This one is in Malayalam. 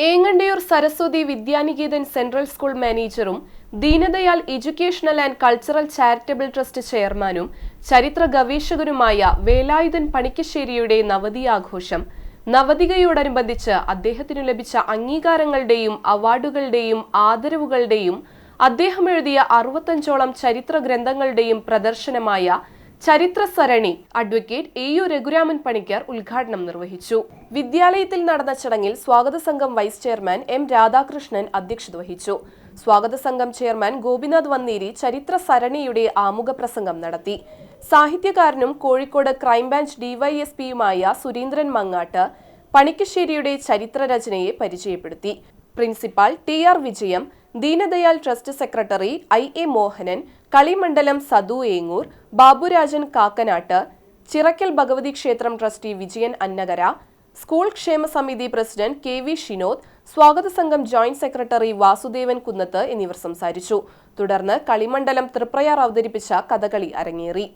Engandiyur Saraswati Vidyaniketan central school മാനേജറും Deendayal educational and cultural charitable trust ചെയർമാനും ചരിത്ര ഗവേഷകരുമായ വേലായുധൻ പണിക്കശ്ശേരിയുടെ നവതി ആഘോഷം നവതികയോടനുബന്ധിച്ച് അദ്ദേഹത്തിനു ലഭിച്ച അംഗീകാരങ്ങളുടെയും അവാർഡുകളുടെയും ആദരവുകളുടെയും അദ്ദേഹം എഴുതിയ അറുപത്തഞ്ചോളം ചരിത്ര ഗ്രന്ഥങ്ങളുടെയും പ്രദർശനമായ ചരിത്ര സരണി advocate A U Raghuraman Panicker ഉദ്ഘാടനം നിർവഹിച്ചു. വിദ്യാലയത്തിൽ നടന്ന ചടങ്ങിൽ സ്വാഗത സംഘം വൈസ് ചെയർമാൻ എം രാധാകൃഷ്ണൻ അധ്യക്ഷത വഹിച്ചു. സ്വാഗത സംഘം ചെയർമാൻ ഗോപിനാഥ് വന്നേരി ചരിത്ര സരണിയുടെ ആമുഖ പ്രസംഗം നടത്തി. സാഹിത്യകാരനും കോഴിക്കോട് ക്രൈംബ്രാഞ്ച് ഡിവൈഎസ്പിയുമായ സുരേന്ദ്രൻ മങ്ങാട്ട് പണിക്കശ്ശേരിയുടെ ചരിത്രരചനയെ പരിചയപ്പെടുത്തി. Principal T R Vijayam Deendayal trust secretary I A Mohanan Kalamandalam Sadu Engoor Baburajan Kakkanatt Chirakkal Bhagavathi ക്ഷേത്രം ട്രസ്റ്റി വിജയൻ അന്നകര സ്കൂൾ ക്ഷേമ സമിതി പ്രസിഡന്റ് കെ വി ഷിനോദ് സ്വാഗത സംഘം ജോയിന്റ് സെക്രട്ടറി വാസുദേവൻ കുന്നത്ത് എന്നിവർ സംസാരിച്ചു. തുടർന്ന് കളിമണ്ഡലം തൃപ്രയാർ അവതരിപ്പിച്ച കഥകളി അരങ്ങേറി.